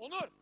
Onur.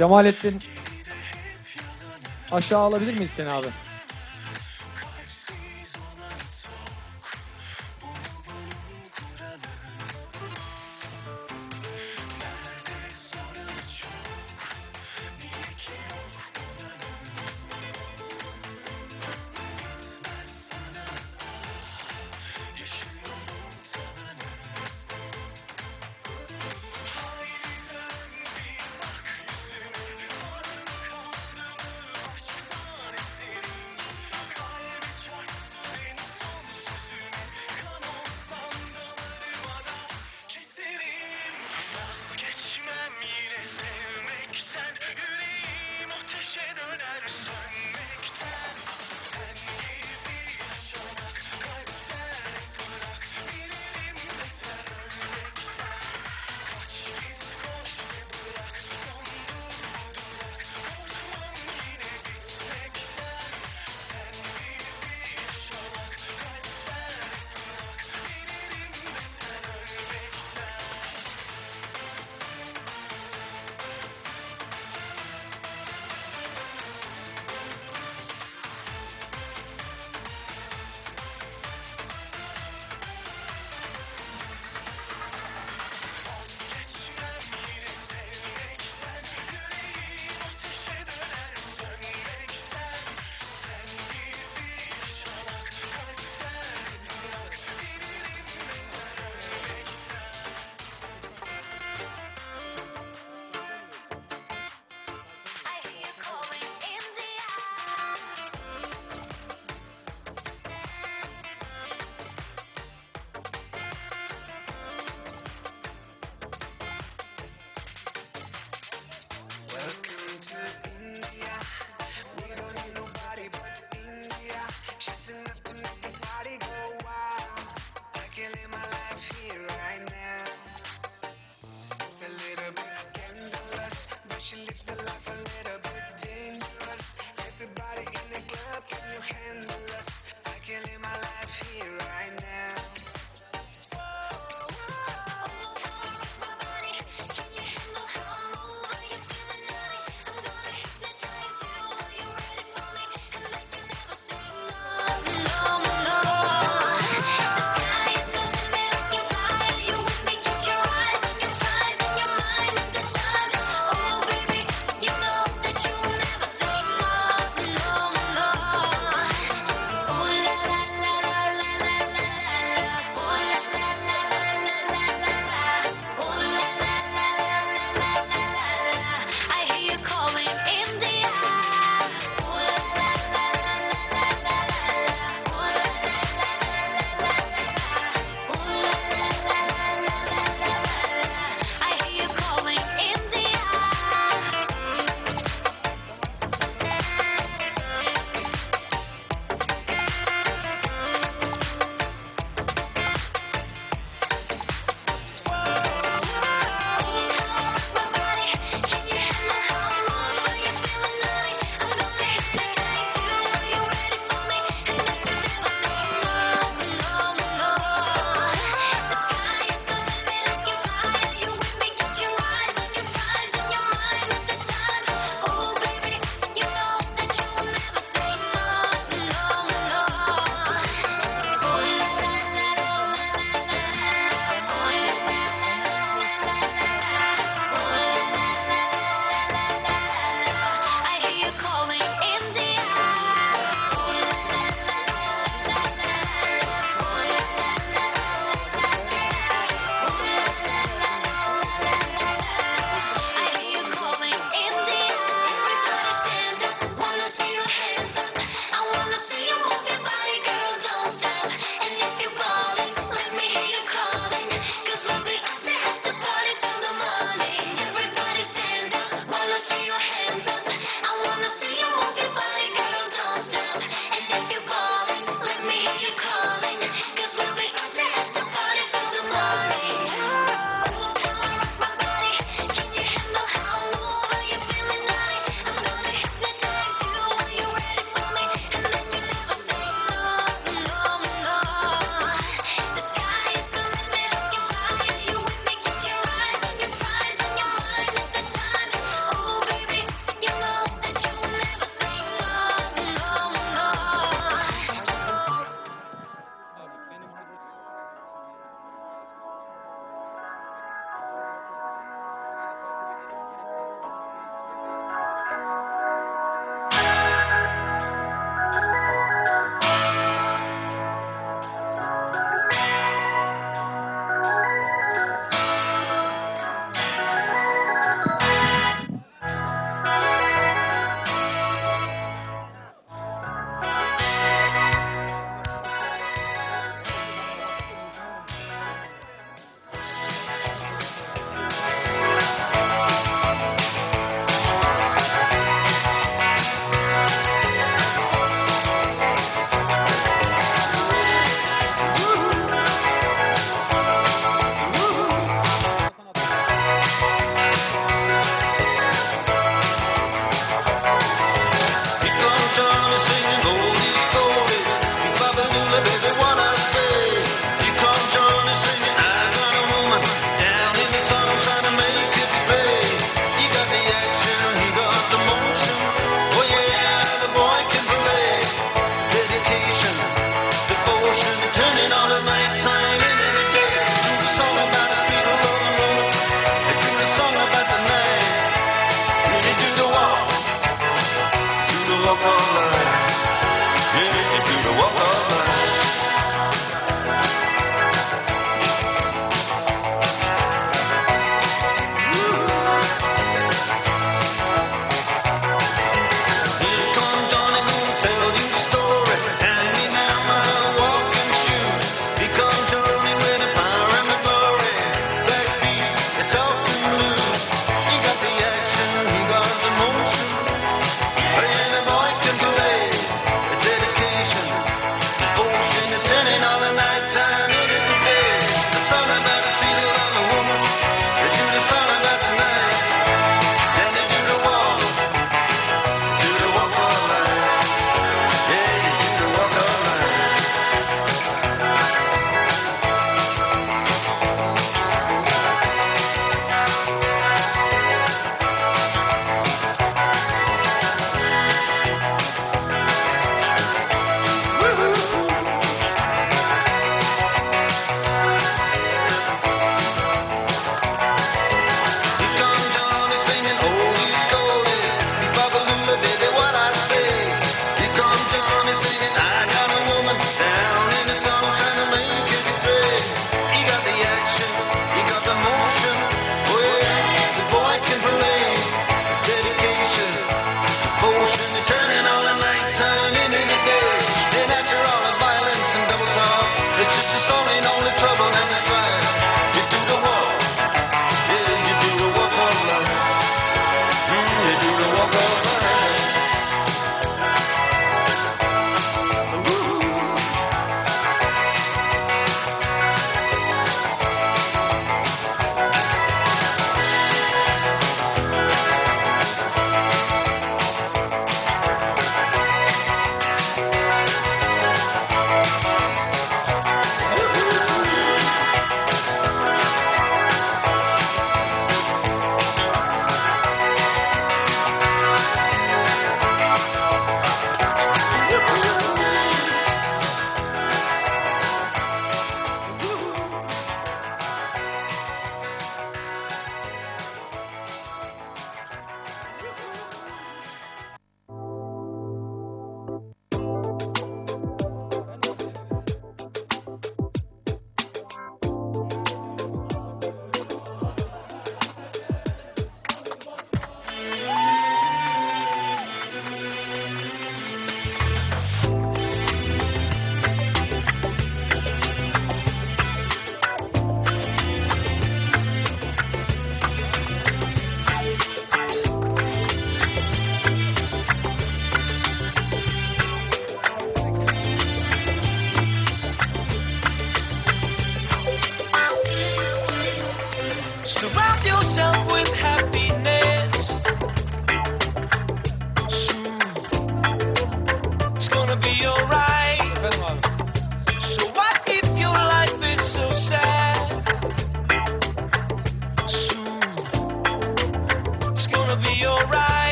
Cemalettin aşağı alabilir miyiz seni abi?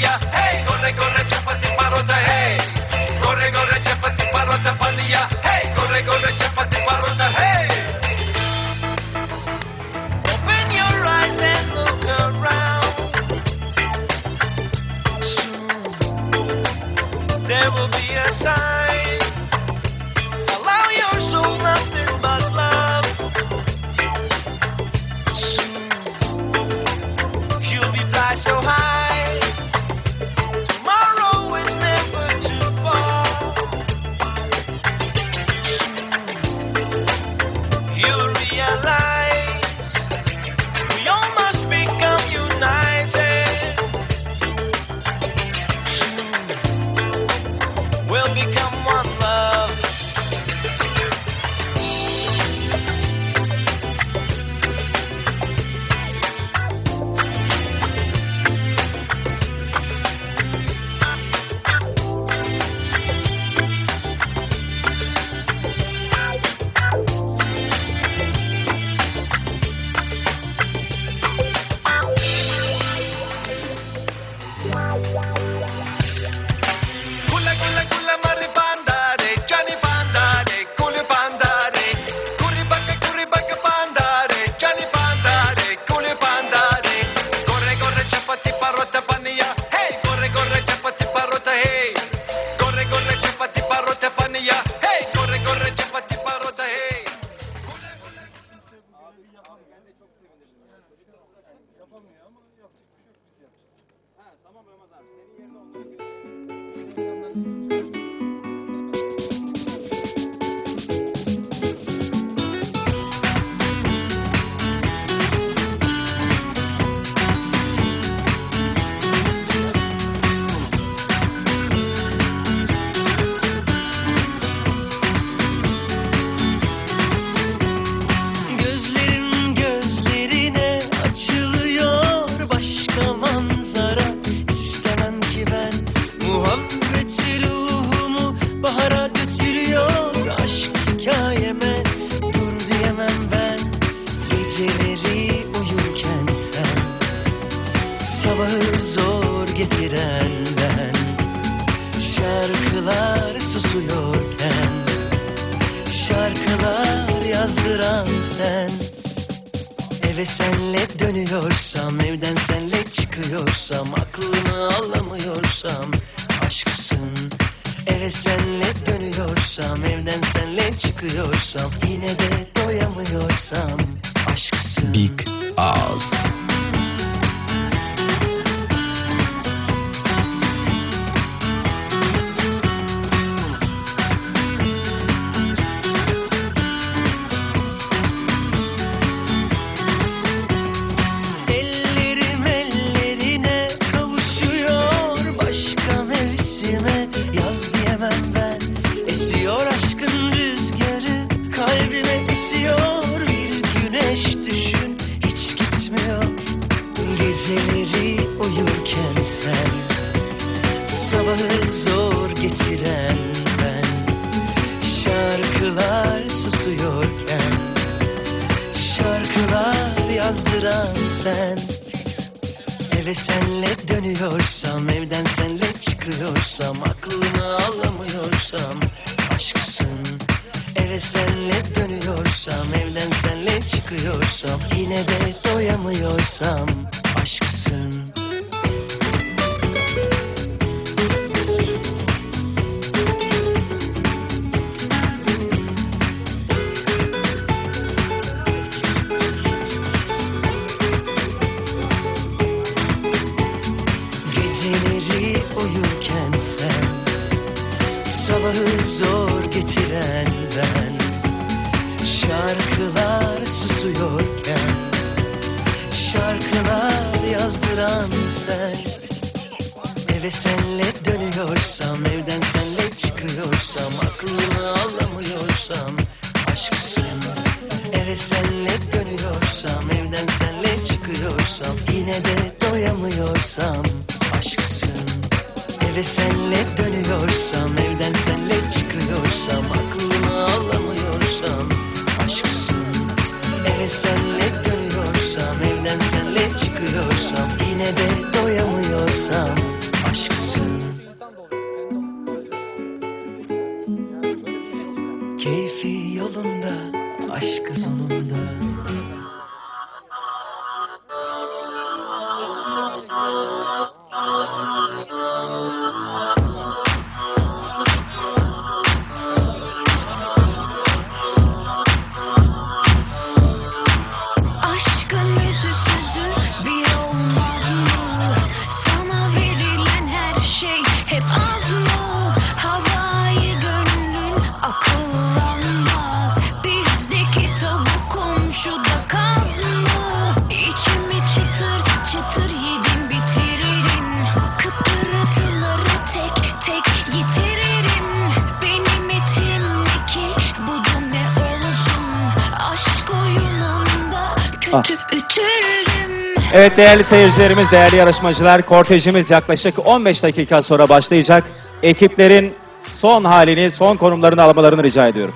yeah. alamıyorsam Aklımı alamıyorsam Aşksın. Eve senle dönüyorsam Evden senle çıkıyorsam Yine de doyamıyorsam Aşksın. Big House yazdıran sen. Eve senle dönüyorsam Evden senle çıkıyorsam Aklımı alamıyorsam Aşksın. Eve senle dönüyorsam Evden senle çıkıyorsam Yine de doyamıyorsam Aşksın. Evet değerli seyircilerimiz, değerli yarışmacılar, kortejimiz yaklaşık 15 dakika sonra başlayacak. Ekiplerin son halini, son konumlarını almalarını rica ediyorum.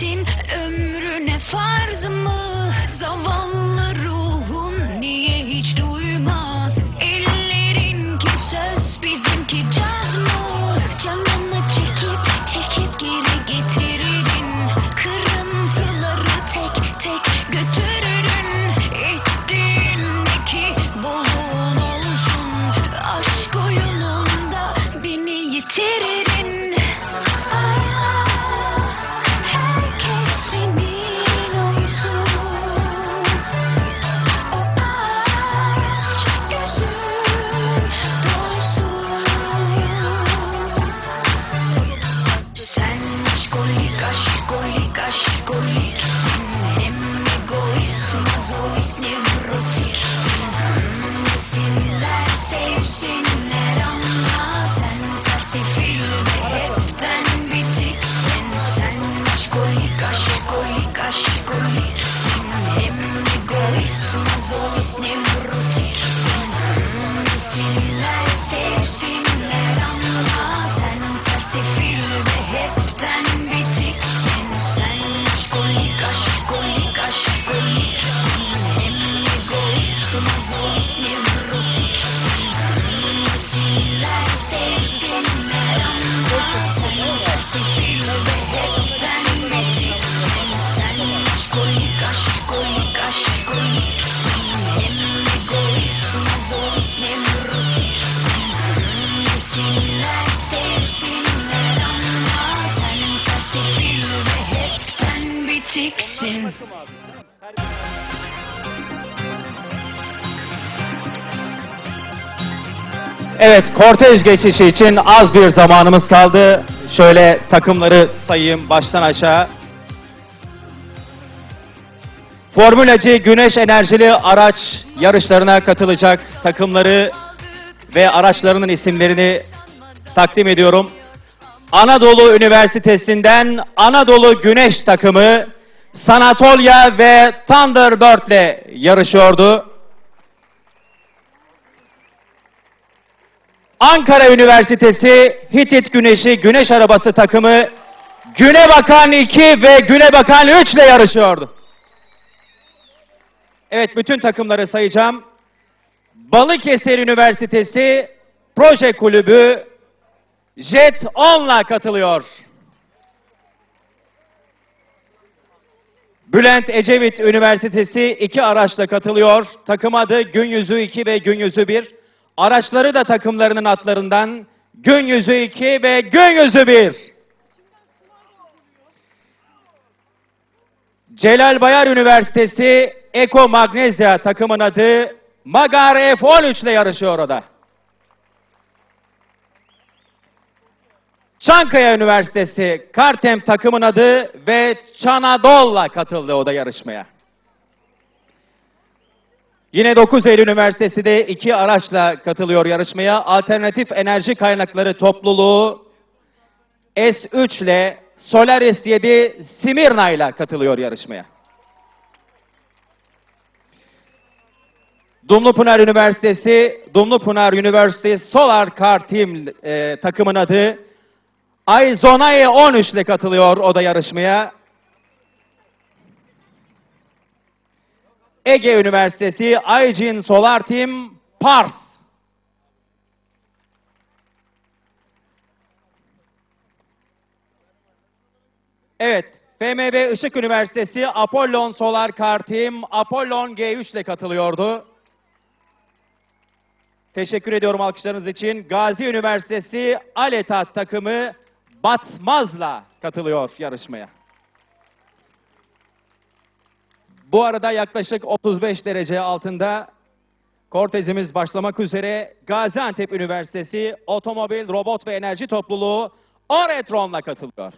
18 göreceksin. Evet, kortej geçişi için az bir zamanımız kaldı. Şöyle takımları sayayım baştan aşağı. Formülacı güneş enerjili araç yarışlarına katılacak takımları ve araçlarının isimlerini takdim ediyorum. Anadolu Üniversitesi'nden Anadolu Güneş takımı Sanatolya ve Thunderbird ile yarışıyordu. Ankara Üniversitesi Hitit Güneşi Güneş Arabası takımı Güne Bakan 2 ve Güne Bakan 3 ile yarışıyordu. Evet bütün takımları sayacağım. Balıkesir Üniversitesi Proje Kulübü Jet 10'la katılıyor. Bülent Ecevit Üniversitesi iki araçla katılıyor. Takım adı Gün Yüzü 2 ve Gün Yüzü 1. Araçları da takımlarının atlarından Gün Yüzü 2 ve Gün Yüzü 1. Celal Bayar Üniversitesi Eko Magnezya takımın adı Magar F13 ile yarışıyor o da. Çankaya Üniversitesi Kartem takımın adı ve Çanadol'la katıldı o da yarışmaya. Yine 9 Eylül Üniversitesi de iki araçla katılıyor yarışmaya. Alternatif Enerji Kaynakları Topluluğu S3 ile Solaris 7 Simirna ile katılıyor yarışmaya. Dumlupınar Üniversitesi, Dumlupınar Üniversitesi Solar Car Team e, takımın adı Ayzonaye 13 ile katılıyor o da yarışmaya. Ege Üniversitesi Aycin Solar Team Pars. Evet, FMV Işık Üniversitesi Apollon Solar Car Team Apollon G3 ile katılıyordu. Teşekkür ediyorum alkışlarınız için. Gazi Üniversitesi Aletat takımı Batmaz'la katılıyor yarışmaya. Bu arada yaklaşık 35 derece altında kortejimiz başlamak üzere Gaziantep Üniversitesi Otomobil, Robot ve Enerji Topluluğu Oretron'la katılıyor.